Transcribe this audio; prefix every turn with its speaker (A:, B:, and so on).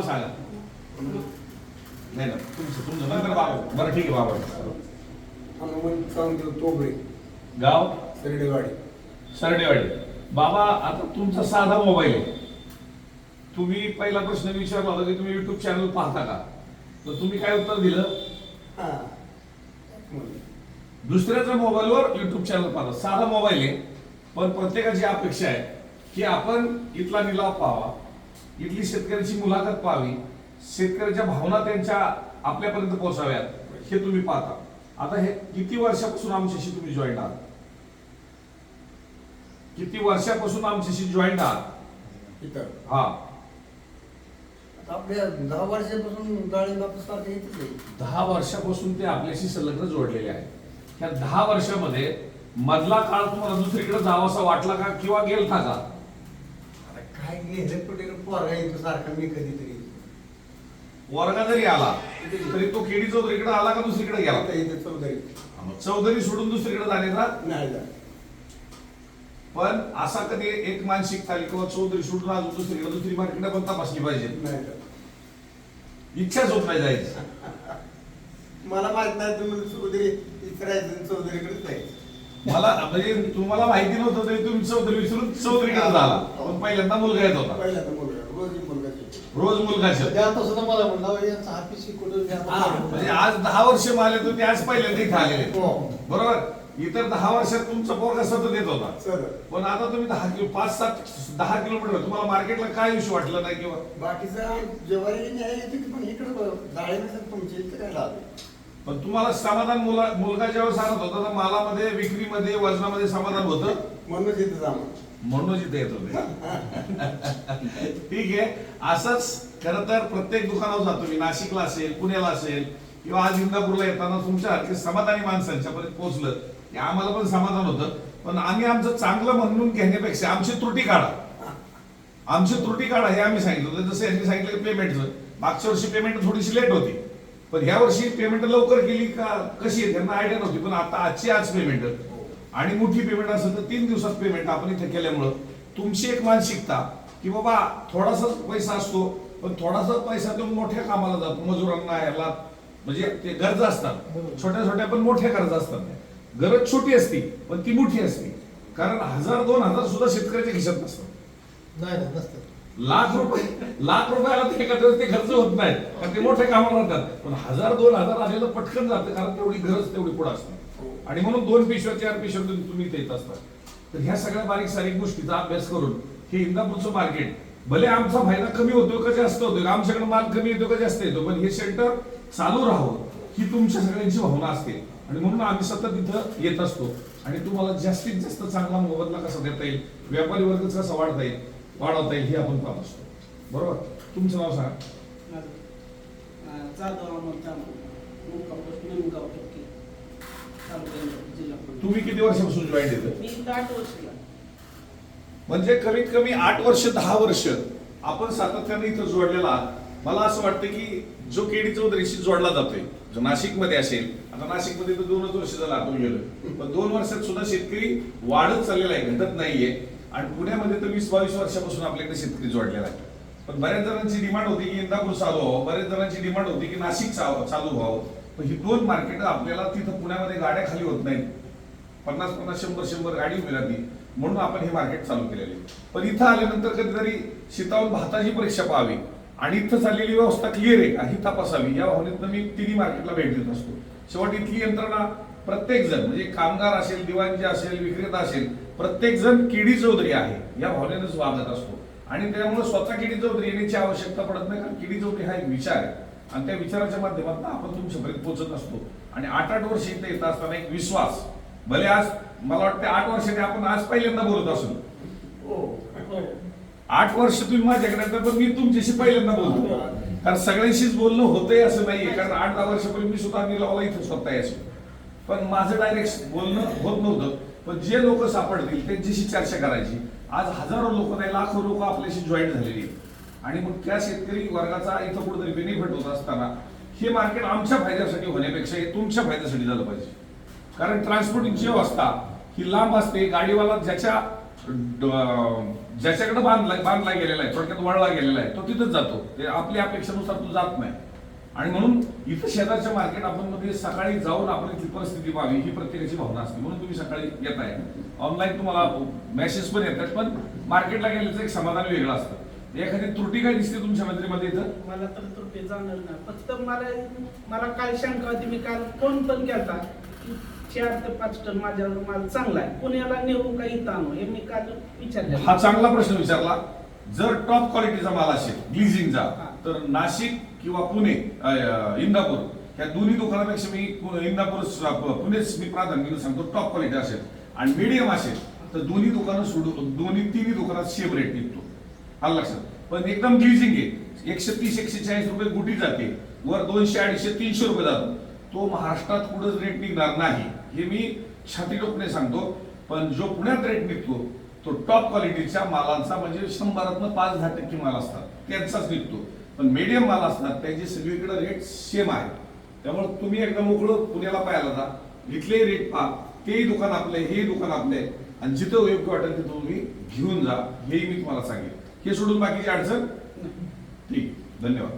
A: सांगा. नाही ना तुमचं तुमचं नंतर बाबा बरं ठीक आहे बाबा
B: चांगदेव
A: गाव?
B: सरडेवाडी.
A: सरडेवाडी. बाबा आता तुमचा साधा मोबाईल आहे. तुम्ही पहिला प्रश्न विचारला होता की तुम्ही युट्यूब चॅनल पाहता का? तर तुम्ही काय उत्तर दिलं?
B: हा.
A: दुसऱ्याच्या मोबाईलवर युट्यूब चॅनल पाहता. साधा मोबाईल आहे. पण प्रत्येकाची अपेक्षा आहे की आपण इथला निलाव पाहावा. इथली शेतकऱ्याची मुलाखत पाहावी. शेतकऱ्याच्या भावना त्यांच्या आपल्यापर्यंत पोहोचाव्यात. हे तुम्ही पाहता. आता हे किती वर्षापासून आमच्याशी तुम्ही जॉईंट आहात? किती वर्षापासून आमच्याशी जॉईंट आहात?
B: इथं
A: हा.
B: आता आपल्या दहा वर्षापासून
A: दहा वर्षापासून ते आपल्याशी संलग्न जोडलेले आहेत. ह्या दहा वर्षामध्ये मधला काळ तुम्हाला दुसरीकडे जावासा वाटला का किंवा गेलता का?
B: काय गेलं कुठे पोरगा येतो सारखा मी कधीतरी.
A: वर्गा जरी आला तरी तो केडी चौधरीकडे आला का दुसरीकडे गेला?
B: आता इथे चौधरी.
A: मग चौधरी सोडून दुसरीकडे जाण्याचा
B: नाही जा
A: पण असा कधी एक मानसिकता आली किंवा चौधरी सोडून अजून दुसरीकडे दुसरी मार्केट पण तपासली पाहिजे.
B: नाही जा
A: इच्छाच होत नाही जायची.
B: मला माहीत नाही तुम्ही चौधरी इचरायचं चौधरीकडेच जायचं.
A: मला म्हणजे तुम्हाला माहिती नव्हतं तरी तुम्ही चौधरी विसरून चौधरीकडे झाला पण पहिल्यांदा मुलगा येत होता.
B: पहिला तर मुलगा रोज मुलगा.
A: रोज मुलगा शेत.
C: त्या सुद्धा मला म्हणलं "अहो, यांचं ऑफिस कुठं घ्या
B: हा,
A: म्हणजे आज दहा वर्ष माले तर ते आज पहिल्यांदा इथे आलेले.
B: हो.
A: बरोबर? इतर दहा वर्षात तुमचा पोरगा सतत येत होता. पण आता तुम्ही दहा किलो पाच सात दहा किलोमीटर तुम्हाला मार्केटला काय इश्यू वाटलं नाही किंवा?
B: बाकीचा ज्वारी पण इकडे डाळिंबाचं तुमच्या इथं काय?
A: पण तुम्हाला समाधान मुला मुलगा ज्यावेळेस सांगत होता तर मालामध्ये विक्रीमध्ये वजनामध्ये समाधान होतं?
B: म्हणूनच इथं जामा
A: म्हणून. इथे येत होते. ठीक आहे. असंच खर तर प्रत्येक दुकानावर जातो मी. नाशिकला असेल पुण्याला असेल किंवा आज इंदापूरला येताना तुमच्या समाधानी माणसांच्या पर्यंत पोहोचलं. की आम्हाला पण समाधान होतं. पण आम्ही आमचं चांगलं म्हणून घेण्यापेक्षा आमची त्रुटी काढा. आमची त्रुटी काढा हे आम्ही सांगितलं होतं. जसं यांनी सांगितलं पेमेंटचं मागच्या वर्षी पेमेंट थोडीशी लेट होती. पण ह्या वर्षी पेमेंट लवकर केली का? कशी आहे? त्यांना आयडिया नव्हती. पण आता आजची आज पेमेंट आणि मोठी पेमेंट असेल तर तीन दिवसात पेमेंट आपण इथे केल्यामुळं तुमची एक मानसिकता की बाबा थोडासा पैसा असतो पण थोडासा पैसा तो मोठ्या कामाला जातो. मजुरांना याला म्हणजे ते गरजा असतात. छोट्या छोट्या पण मोठ्या गरजा असतात. गरज छोटी असती पण ती मोठी असते. कारण हजार दोन हजार सुद्धा शेतकऱ्याच्या खिशात नसतात.
C: नाही नाही नसतं
A: लाख रुपये लाख रुपयाला ते एका दिवस ते खर्च होत नाहीत. कारण ते मोठ्या कामाला राहतात पण हजार दोन हजार आलेलं पटकन जातं कारण तेवढी गरज तेवढी पुढे असते. आणि म्हणून दोन पिशव्या चार पिशव्या तुम्ही येत असतात तर ह्या सगळ्या बारीक सारीक गोष्टीचा अभ्यास करून हे इंदापूरचं मार्केट भले आमचा फायदा कमी होतो का जास्त होतो आमच्याकडे माल कमी येतो का जास्त येतो पण हे सेंटर चालू राहावं ही तुमच्या सगळ्यांची भावना असते. आणि म्हणून आम्ही सतत इथं येत असतो. आणि तुम्हाला जास्तीत जास्त चांगला मोबदला कसा देता येईल व्यापारी वर्ग कसा वाढता येईल वाढवता येईल हे आपण पाहत असतो. बरोबर? तुमचं नाव सांगा. तुम्ही किती वर्षापासून जॉईन येतं. म्हणजे कमीत कमी आठ वर्ष दहा वर्ष आपण सातत्याने इथं जोडलेला. मला असं वाटतं की जो केडी चौधरीशी जोडला जातोय जो नाशिकमध्ये असेल आता नाशिकमध्ये तर दोनच वर्ष झालं आपण गेलोय. पण दोन वर्षात सुद्धा शेतकरी वाढत चाललेला आहे घटत नाहीये. आणि पुण्यामध्ये तर वीस बावीस वर्षापासून आपल्याकडे शेतकरी जोडलेला आहे. पण बऱ्याच जणांची डिमांड होती की इंदापूर चालू व्हावं बऱ्याच जणांची डिमांड होती की नाशिक चालू व्हावं. पण ही दोन मार्केट आपल्याला तिथं पुण्यामध्ये गाड्या खाली होत नाहीत. पन्नास पन्नास शंभर शंभर गाडी उभी राहते. म्हणून आपण हे मार्केट चालू केलेले. पण इथं आल्यानंतर कधीतरी शेतावर भाताची परीक्षा पाहावी. आणि इथं चाललेली व्यवस्था क्लिअर आहे. का ही तपासावी. या भावनेतनं मी तिन्ही मार्केटला भेट देत असतो. शेवट इथली यंत्रणा प्रत्येक जण म्हणजे कामगार असेल दिवाणजी असेल विक्रेता असेल प्रत्येक जण किडी चौधरी आहे. या भावनेनंच वागत असतो. आणि त्यामुळे स्वतः किडी चौधरी येण्याची आवश्यकता पडत नाही कारण किडी चौधरी हा एक विचार आहे. आणि त्या विचाराच्या माध्यमातून आपण तुमच्यापर्यंत पोहोचत असतो. आणि आठ आठ वर्ष इथे येत असताना एक विश्वास. भले आज मला वाटतं आठ वर्षाने आपण आज पहिल्यांदा बोलत असू.
B: हो.
A: आठ वर्ष तुम्ही माझ्याकडे पण मी तुमच्याशी पहिल्यांदा बोलतो. कारण सगळ्यांशीच बोलणं होतंय असं नाहीये. कारण आठ दहा वर्षापूर्वी मी सुद्धा निलावाला इथं स्वतः यायचो पण माझं डायरेक्ट बोलणं होत नव्हतं. पण जे लोक सापडतील त्यांच्याशी चर्चा करायची. आज हजारो लोक नाही लाखो लोक आपल्याशी जॉईन झालेली आहेत. आणि मग त्या शेतकरी वर्गाचा इथं कुठेतरी बेनिफिट होत असताना हे मार्केट आमच्या फायद्यासाठी होण्यापेक्षा हे तुमच्या फायद्यासाठी झालं पाहिजे. कारण ट्रान्सपोर्टिंगची व्यवस्था ही लांब असते. गाडीवाला ज्याच्या ज्याच्याकडे बांधला बांधला गेलेला आहे थोडक्यात वळला गेलेला आहे तो तिथंच जातो. ते आपल्या अपेक्षेनुसार तो जात नाही. आणि म्हणून इथं शेजारच्या मार्केट आपण मध्ये सकाळी जाऊन आपण इथली परिस्थिती पाहावी ही प्रत्येकाची भावना असते. म्हणून तुम्ही सकाळी येताय ऑनलाईन तुम्हाला मेसेज पण येतात पण मार्केटला गेल्याचं एक समाधान वेगळं असतं. एखादी त्रुटी काय दिसते तुमच्या मंत्रीमध्ये इथं?
D: मला तर त्रुटी जाणार नाही. फक्त मला मला काय शंका होती मी काल फोन पण केला चार ते पाच टन माझ्या माल चांगला आहे. पुण्याला नेऊ का इथं आणू? हे मी काल विचारले.
A: हा चांगला प्रश्न विचारला. जर टॉप क्वालिटीचा माल असेल ग्लिझिंगचा. तर नाशिक किंवा पुणे इंदापूर या दोन्ही दुकानापेक्षा मी पु- इंदापूर पुणेच मी प्राधान्य सांगतो टॉप क्वालिटी असेल. आणि मीडियम असेल तर दोन्ही दुकानं सोडून दोन्ही तिन्ही दुकानात सेम रेट निघतो. आलं लक्षात? पण एकदम ग्लिजिंग आहे. एकशे तीस एकशे चाळीस रुपये गुटी जाते. वर दोनशे अडीचशे तीनशे रुपये जातो. तो महाराष्ट्रात कुठंच रेट निघणार नाही. हे मी छाती टोकणे सांगतो. पण जो पुण्यात रेट निघतो तो टॉप क्वालिटीच्या मालांचा म्हणजे शंभरातनं पाच दहा टक्के माल असतात. त्यांचाच निघतो. पण मीडियम माल असतात त्याचे सगळीकडे रेट सेम आहे. त्यामुळे तुम्ही एकदा मोकळं पुण्याला पाहायला जा. इथले रेट पहा. तेही दुकान आपले हे दुकान आपले. आणि जिथं योग्य वाटेल तिथं तुम्ही घेऊन जा. हेही मी तुम्हाला सांगेन. हे सोडून बाकीची अडचण. ठीक. धन्यवाद.